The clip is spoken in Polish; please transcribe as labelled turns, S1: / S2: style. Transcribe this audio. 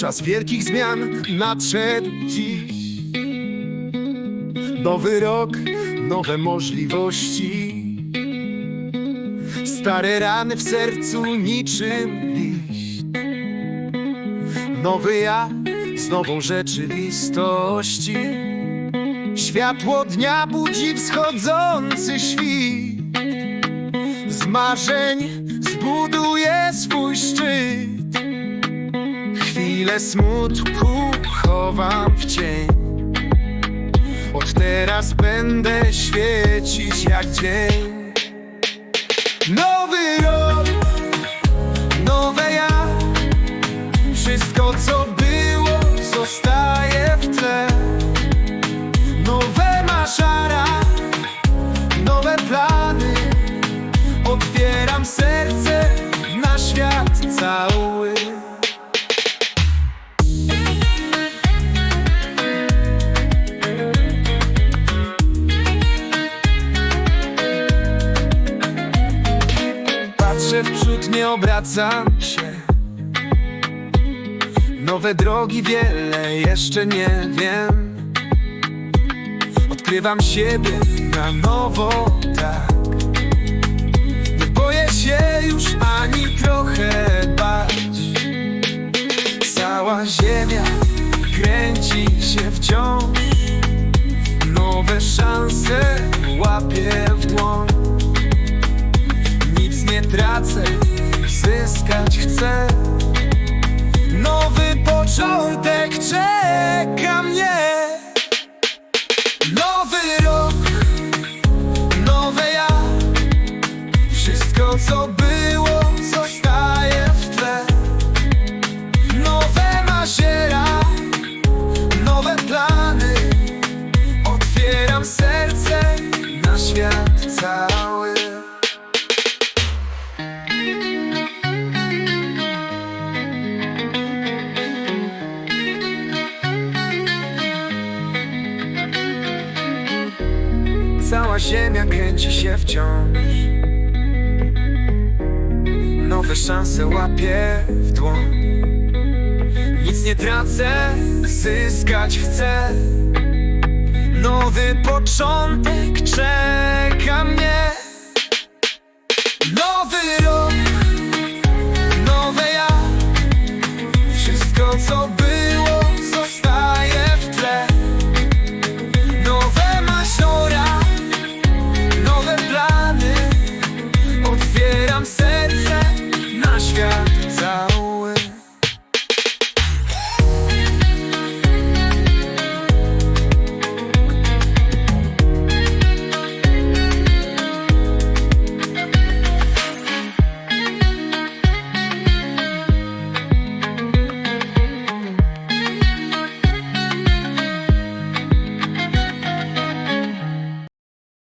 S1: Czas wielkich zmian nadszedł dziś. Nowy rok, nowe możliwości. Stare rany w sercu niczym liść. Nowy ja z nową rzeczywistości. Światło dnia budzi wschodzący świt. Z marzeń zbuduje swój Chwilę smutku chowam w cień. Od teraz będę świecić jak dzień. Nowy Nie obracam się. Nowe drogi wiele jeszcze nie wiem. Odkrywam siebie na nowo, tak. Nie boję się już ani trochę bać. Cała ziemia kręci się wciąż. Nowe szanse łapię w dłoń. Nic nie tracę, chcę Cała ziemia kręci się wciąż. Nowe szanse łapię w dłoń. Nic nie tracę, zyskać chcę. Nowy początek czeka